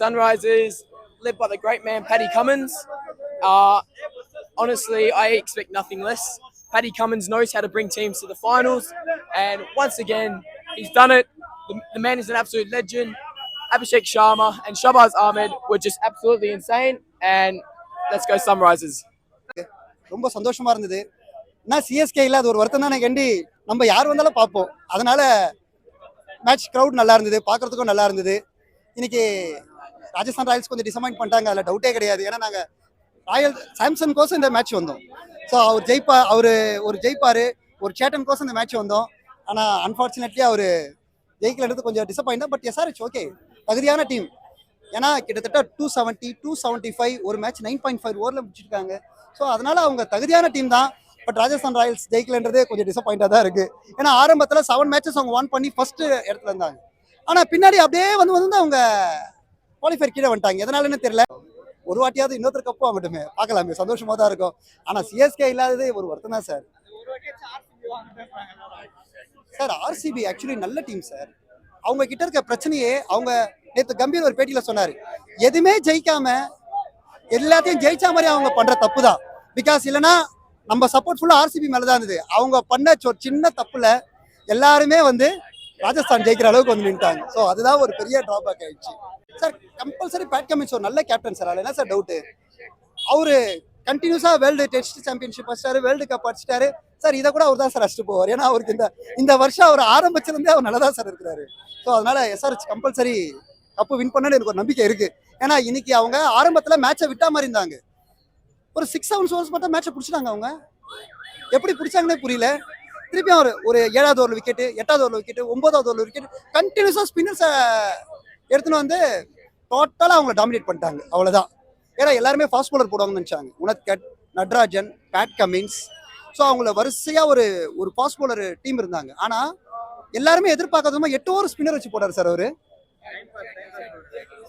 Sunrisers, led by the great man Paddy Cummins. Uh, honestly, I expect nothing less. Paddy Cummins knows how to bring teams to the finals, and once again, he's done it. The, the man is an absolute legend. Abhishek Sharma and Shabazz Ahmed were just absolutely insane, and let's go Sunrisers. ரொம்ப சந்தோஷமா இருந்தது நான் CSK இல்லாத ஒரு வருத்தம் தான் கண்டி நம்ம யார் வந்தாலும் பார்ப்போம் அதனால மேட்ச் க்ரௌட் நல்லா இருந்தது பார்க்குறதுக்கும் நல்லா இருந்தது இன்னைக்கு ராஜஸ்தான் ராயல்ஸ் கொஞ்சம் டிசப்பாயிண்ட் பண்ணிட்டாங்க. அதில் டவுட்டே கிடையாது. ஏன்னா நாங்கள் ராயல் சாம்சன் கோசம் இந்த மேட்ச் வந்தோம். ஸோ அவர் ஜெயிப்பா அவர் ஒரு ஜெயிப்பார். ஒரு சேட்டன் கோசம் இந்த மேட்ச் வந்தோம். ஆனால் அன்ஃபார்ச்சுனேட்லி அவர் ஜெயிக்கலன்றது கொஞ்சம் டிசப்பாயிண்ட் தான். பட் எஸ்ஆர்ஹெச் ஓகே தகுதியான டீம் ஏன்னா கிட்டத்தட்ட two seventy two seventy five ஒரு மேட்ச் நைன் பாயிண்ட் ஃபைவ் ஓவரில் முடிச்சிருக்காங்க. ஸோ அதனால் அவங்க தகுதியான டீம் தான். பட் ராஜஸ்தான் ராயல்ஸ் ஜெயிக்கலன்றது கொஞ்சம் டிசப்பாயிண்டாக தான் இருக்குது ஏன்னா ஆரம்பத்தில் செவன் மேட்சஸ் அவங்க ஒன் பண்ணி ஃபஸ்ட்டு இடத்துல இருந்தாங்க. ஆனால் பின்னாடி அப்படியே வந்து வந்து அவங்க குவாலிஃபயர் கீழே வந்துட்டாங்க. எதனாலன்னு தெரியல. ஒரு வாட்டியாவது இன்னொருத்தர் கப்பு வாங்கட்டுமே பார்க்கலாமே. சந்தோஷமா தான் இருக்கும். ஆனால் சிஎஸ்கே இல்லாதது ஒரு வருத்தம் தான் சார் சார் ஆர்சிபி ஆக்சுவலி நல்ல டீம் சார் அவங்க கிட்ட இருக்க பிரச்சனையே அவங்க நேற்று கம்பீர் ஒரு பேட்டியில் சொன்னார். எதுவுமே ஜெயிக்காம எல்லாத்தையும் ஜெயிச்ச மாதிரி அவங்க பண்ற தப்பு தான். பிகாஸ் இல்லைன்னா நம்ம சப்போர்ட் ஃபுல்லாக ஆர்சிபி மேலே தான் இருந்தது. அவங்க பண்ண சின்ன தப்புல எல்லாருமே வந்து ராஜஸ்தான் ஜெயிக்கிற அளவுக்கு வந்து நின்ட்டாங்க. ஸோ அதுதான் ஒரு பெரிய டிராபேக் ஆயிடுச்சு. சார் கம்பல்சரி பேட் கமின்ஸ் ஒரு நல்ல கேப்டன் சார் அதில் என்ன சார் டவுட்டு அவரு கண்டினியூஸா வேர்ல்டு டெஸ்ட் சாம்பியன்ஷிப் அடிச்சிட்டாரு வேர்ல்டு கப் அடிச்சிட்டாரு. சார் இதை கூட அவர் தான் சார் அடிச்சுட்டு போவார். ஏன்னா அவருக்கு இந்த இந்த வருஷம் அவர் ஆரம்பிச்சிருந்தே அவர் நல்லா தான் சார் இருக்கிறாரு. ஸோ அதனால எஸ்ஆர்ஹெச் கம்பல்சரி கப்பு வின் பண்ணனு எனக்கு ஒரு நம்பிக்கை இருக்கு. ஏன்னா இன்னைக்கு அவங்க ஆரம்பத்தில் மேட்சை விட்டா மாதிரி இருந்தாங்க. ஒரு சிக்ஸ் செவன் ஓவர்ஸ் மட்டும் மேட்சை பிடிச்சிட்டாங்க அவங்க. எப்படி பிடிச்சாங்கன்னே புரியல. திருப்பி அவர் ஒரு ஏழாவது ஓவர் விக்கெட் எட்டாவது ஓவர் விக்கெட் ஒன்பதாவது ஓவர் விக்கெட் கண்டினியூஸா ஸ்பின்னர்ஸை எடுத்துன்னு வந்து டோட்டலாக அவங்கள டாமினேட் பண்ணிட்டாங்க. அவ்வளோதான் ஏன்னா எல்லாருமே ஃபாஸ்ட் பவுலர் போடுவாங்கன்னு நினச்சாங்க. Unadkat Natarajan Pat Cummins so அவங்கள வரிசையாக ஒரு ஒரு ஃபாஸ்ட் பவுலர் டீம் இருந்தாங்க. ஆனால் எல்லாருமே எதிர்பார்க்காதமா எட்டு ஓவர் ஸ்பின்னர் வச்சு போட்டார் சார் அவரு.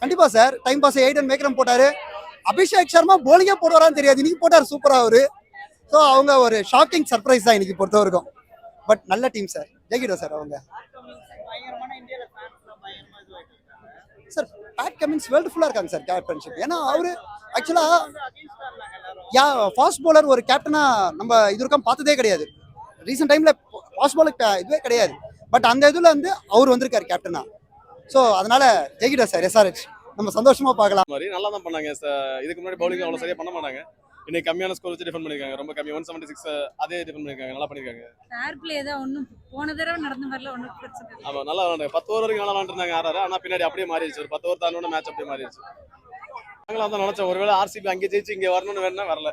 கண்டிப்பா sir time pass Aiden Markram போட்டாரு. அபிஷேக் சர்மா போலிங்கே போடுவாரான்னு தெரியாது. இன்னைக்கு போட்டார் சூப்பரா அவரு. ஸோ அவங்க ஒரு ஷாக்கிங் சர்ப்ரைஸ் தான் இன்னைக்கு பொறுத்தவரைக்கும். பட் நல்ல டீம் சார். ஜெயிக்கிட்டோம் சார் அவங்க. சார் பேட் கமின்ஸ் வேர்ல்டு ஃபுல்லாக இருக்காங்க சார் கேப்டன்ஷிப் ஏன்னா அவரு ஆக்சுவலா யா ஃபாஸ்ட் பவுலர் ஒரு கேப்டனா நம்ம இது வரைக்கும் பார்த்ததே கிடையாது. ரீசெண்ட் டைம்ல ஃபாஸ்ட் பவுலர் இதுவே கிடையாது. பட் அந்த இதுல வந்து அவர் வந்திருக்காரு கேப்டனா ஸோ அதனால ஜெயிக்கிட்டோம் சார் எஸ்ஆர்ஹெச் நம்ம சந்தோஷமா பார்க்கலாம். மாதிரி நல்லா தான் பண்ணாங்க இதுக்கு முன்னாடி பவுலிங் அவ்வளோ சரியாக பண்ண மாட்டாங்க. இன்னைக்கு கம்மியான ஸ்கோர் வச்சு டிஃபன் பண்ணிருக்காங்க. ரொம்ப கம்மி. ஒன் செவன்டி சிக்ஸ் அதே டிஃபன் பண்ணிருக்காங்க. நல்லா பண்ணிருக்காங்க. ஃபேர் பிளே தான். ஒன்றும் போன தடவை நடந்த மாதிரிலாம் ஒன்றும் பிரச்சனை இல்லை. ஆமா நல்லா விளாண்டாங்க பத்து ஓவர் வரைக்கும் நல்லா விளாண்டுருந்தாங்க ஆறாரு ஆனா பின்னாடி அப்படியே மாறிடுச்சு. ஒரு பத்து ஓவர் தாண்டோட மேட்ச் அப்படியே மாறிடுச்சு. நாங்களும் தான் நினைச்சோம். ஒருவேளை ஆர்சிபி அங்கே ஜெயிச்சு இங்க வரணும்னு வேணா வரல.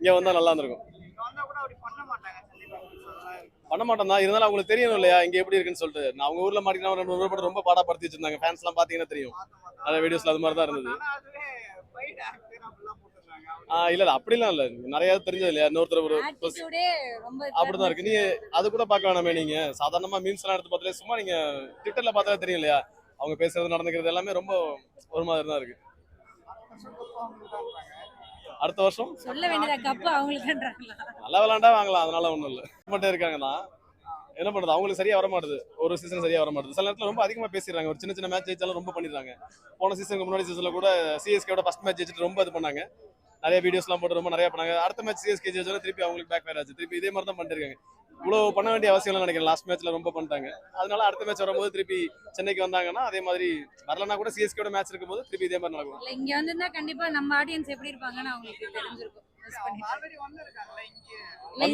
இங்க வந்தா நல்லா இருந்திருக்கும். பண்ண மாட்டோம் தான். இருந்தாலும் அவங்களுக்கு தெரியணும் இல்லையா? இங்க எப்படி இருக்குன்னு சொல்லிட்டு. நான் அவங்க ஊர்ல மாட்டினா ரெண்டு ரொம்ப பாடாப்படுத்தி வச்சிருந்தாங்க ஃபேன்ஸ் எல்லாம் பாத்தீங்கன்னா தெரியும். நிறைய வீடியோஸ்ல அது மாதிரி தான் இருந்தது. இல்ல இல்ல அப்படிலாம் இல்ல. நிறைய தெரிஞ்சது இல்லையா? இன்னொருத்தர் ஒரு அப்படிதான் இருக்கு. நீ அது கூட பார்க்க வேணாமே நீங்க. சாதாரணமா மீம்ஸ் எல்லாம் எடுத்து பார்த்தாலே சும்மா நீங்க ட்விட்டர்ல பார்த்தாலே தெரியும் இல்லையா? அவங்க பேசுறது நடந்துக்கிறது எல்லாமே ரொம்ப ஒரு மாதிரி தான் இருக்கு. அடுத்த வருஷம்? சொல்ல வேண்டியதா? கப்பு அவங்களுக்குன்றாங்களா? நல்லா விளாண்டா வாங்கலாம். அதனால ஒண்ணும் இல்ல. மட்டும் இருக்காங்கன்னா என்ன பண்றது? அவங்களுக்கு சரியா வர மாட்டுது ஒரு சீசன் சரியா வர மாட்டுது சில நேரத்துல ரொம்ப அதிகமா பேசிடுறாங்க. ஒரு சின்ன சின்ன மேட்ச் ஜெயிச்சாலும் ரொம்ப பண்ணிடுறாங்க. போன சீசனுக்கு முன்னாடி சீசன்ல கூட சிஎஸ்கேட ஃபர்ஸ்ட் மேட்ச் ஜெயிச்சுட்டு ரொம்ப இது பண்ணாங்க. நிறைய வீடியோஸ்லாம் போட்டு ரொம்ப நிறைய பண்ணாங்க. அடுத்த மேட்ச் சிஎஸ்கே ஜெயிச்சாலும் திருப்பி அவங்களுக்கு பேக் ஃபயர் ஆச்சு. திருப்பி இதே மாதிரி தான் பண்ணிருக்காங்க இவ்வளவு பண்ண வேண்டிய அவசியம் இல்லை நினைக்கிறேன். லாஸ்ட் மேட்ச்ல ரொம்ப பண்ணிட்டாங்க. அதனால அடுத்த மேட்ச் வரும்போது திருப்பி சென்னைக்கு வந்தாங்கன்னா அதே மாதிரி வரலன்னா கூட சிஎஸ்கேட மேட்ச் இருக்கும்போது திருப்பி இதே மாதிரி நடக்கும். இல்ல இங்க வந்திருந்தா கண்டிப்பா நம்ம ஆடியன்ஸ் எப்படி இருப்பாங்கன்னு அவங்களுக்கு தெரிஞ்சிருக்கும். இல்ல,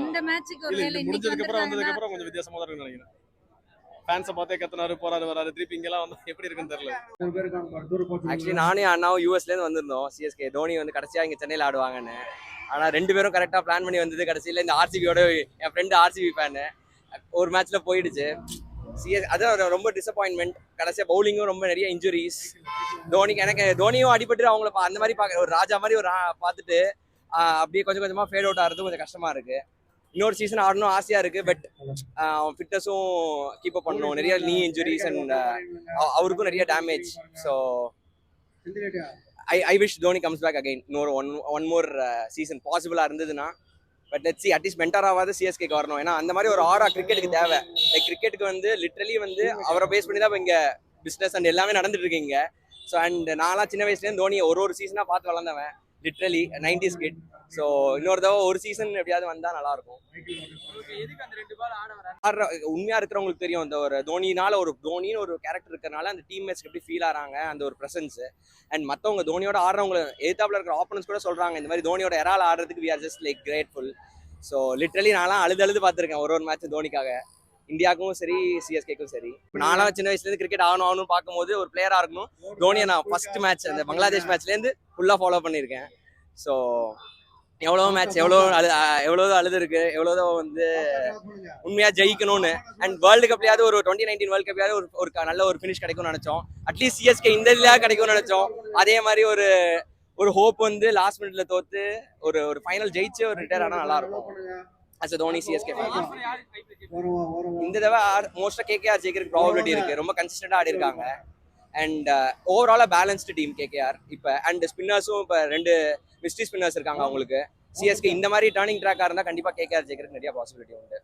இந்த மேட்சுக்கு முடிஞ்சதுக்கு அப்புறம் வந்ததுக்கு அப்புறம் கொஞ்சம் வித்தியாசமா தான் இருக்கும்னு நினைக்கிறேன். ஃபேன்ஸை பார்த்தே கத்துனாரு போறாரு வராரு. திருப்பி இங்கெல்லாம் வந்து எப்படி இருக்குன்னு தெரியல. ஆக்சுவலி நானே அண்ணாவும் யூஎஸ்லேருந்து வந்திருந்தோம். சிஎஸ்கே தோனி வந்து கடைசியாக இங்கே சென்னையில் ஆடுவாங்கன்னு. ஆனால் ரெண்டு பேரும் கரெக்டாக பிளான் பண்ணி வந்தது கடைசியில் இந்த ஆர்சிபியோட என் ஃப்ரெண்டு ஆர்சிபி ஃபேனு ஒரு மேட்ச்சில் போயிடுச்சு. சிஎஸ் அதான் ரொம்ப டிசப்பாயின்மெண்ட் கடைசியாக பவுலிங்கும் ரொம்ப நிறைய இன்ஜுரிஸ் தோனிக்கு எனக்கு தோனியும் அடிபட்டு அவங்கள பா- அந்த மாதிரி பார்க்க ஒரு ராஜா மாதிரி ஒரு பார்த்துட்டு அப்படியே கொஞ்சம் கொஞ்சமாக ஃபேட் அவுட் ஆகிறது கொஞ்சம் கஷ்டமாக இருக்குது இன்னொரு சீசன் ஆடணும் ஆசையாக இருக்குது பட் அவன் ஃபிட்னஸும் கீப் அப் பண்ணணும். நிறைய நீ இன்ஜுரிஸ் அண்ட் அவருக்கும் நிறைய damage so I I wish Dhoni comes back again இன்னொரு ஒன் ஒன் மோர் சீசன் பாசிபிளாக இருந்ததுன்னா but let see at least மென்டராவது சிஎஸ்கேக்கு வரணும். ஏன்னா அந்த மாதிரி ஒரு ஆரா கிரிக்கெட்டுக்கு தேவை. லைக் கிரிக்கெட்டுக்கு வந்து லிட்ரலி வந்து அவரை பேஸ் பண்ணி தான் இப்போ இங்கே பிஸ்னஸ் அண்ட் எல்லாமே நடந்துட்டு இருக்கு இங்க. ஸோ அண்ட் நான்லாம் சின்ன வயசுலேருந்து தோனியை ஒரு ஒரு சீசனாக பார்த்து வளர்ந்தவன். லிட்ரலி நைன்டிஸ் கிட் ஸோ இன்னொரு தடவை ஒரு சீசன் எப்படியாவது வந்தால் நல்லா இருக்கும் ஆடுற உண்மையா இருக்கிறவங்களுக்கு தெரியும் இந்த ஒரு தோனினால ஒரு தோனின்னு ஒரு கேரக்டர் இருக்கிறனால அந்த டீம் மேட்ஸ்க்கு எப்படி ஃபீல் ஆறாங்க அந்த ஒரு பிரசன்ஸ் அண்ட் மற்றவங்க தோனியோட ஆடுறவங்க எதிர்த்தாப்புல இருக்கிற ஆப்பனன்ஸ் கூட சொல்றாங்க இந்த மாதிரி தோனியோட எரால் ஆடுறதுக்கு we are just like grateful so literally நான்லாம் அழுது அழுது பார்த்துருக்கேன் ஒரு ஒரு மேட்ச் தோனிக்காக. இந்தியாவுக்கும் சரி சிஎஸ்கேக்கும் சரி. இப்போ சின்ன சின்ன வயசுலேருந்து கிரிக்கெட் ஆகணும் ஆகணும்னு பார்க்கும்போது ஒரு பிளேயராக இருக்கணும். தோனியை நான் ஃபர்ஸ்ட் மேட்ச் அந்த பங்களாதேஷ் மேட்ச்லேருந்து ஃபுல்லாக ஃபாலோ பண்ணியிருக்கேன். ஸோ எவ்வளோ மேட்ச் எவ்வளோ அழு எவ்வளோதோ அழுது இருக்கு வந்து உண்மையாக ஜெயிக்கணும்னு. அண்ட் வேர்ல்டு கப்லயாவது ஒரு டுவெண்ட்டி நைன்டீன் வேர்ல்டு கப்லயாவது ஒரு ஒரு நல்ல ஒரு ஃபினிஷ் கிடைக்கும்னு நினச்சோம். அட்லீஸ்ட் சிஎஸ்கே இந்த இதுலயாவது கிடைக்கும்னு நினச்சோம். அதே மாதிரி ஒரு ஒரு ஹோப் வந்து லாஸ்ட் மினிட்ல தோத்து ஒரு ஒரு ஃபைனல் ஜெயிச்சு ஒரு ரிட்டையர் ஆனால் நல்லா இருக்கும். அஸ் அ தோனி சிஎஸ்கே இந்த தடவை மோஸ்ட்டாக கேகேஆர் ஜெயிக்கிறதுக்கு ப்ராபபிலிட்டி இருக்கு. ரொம்ப கன்சிஸ்டண்டாக ஆடி இருக்காங்க அண்ட் ஓவராலாக பேலன்ஸ்டு டீம் கேகேஆர் இப்போ அண்ட் ஸ்பின்னர்ஸும் இப்போ ரெண்டு மிஸ்ட்ரி ஸ்பின்னர்ஸ் இருக்காங்க அவங்களுக்கு. சிஎஸ்கே இந்த மாதிரி டர்னிங் ட்ராக்காக இருந்தால் கண்டிப்பாக கேகேஆர் ஜெயிக்கிறதுக்கு நிறைய பாசிபிலிட்டி உண்டு.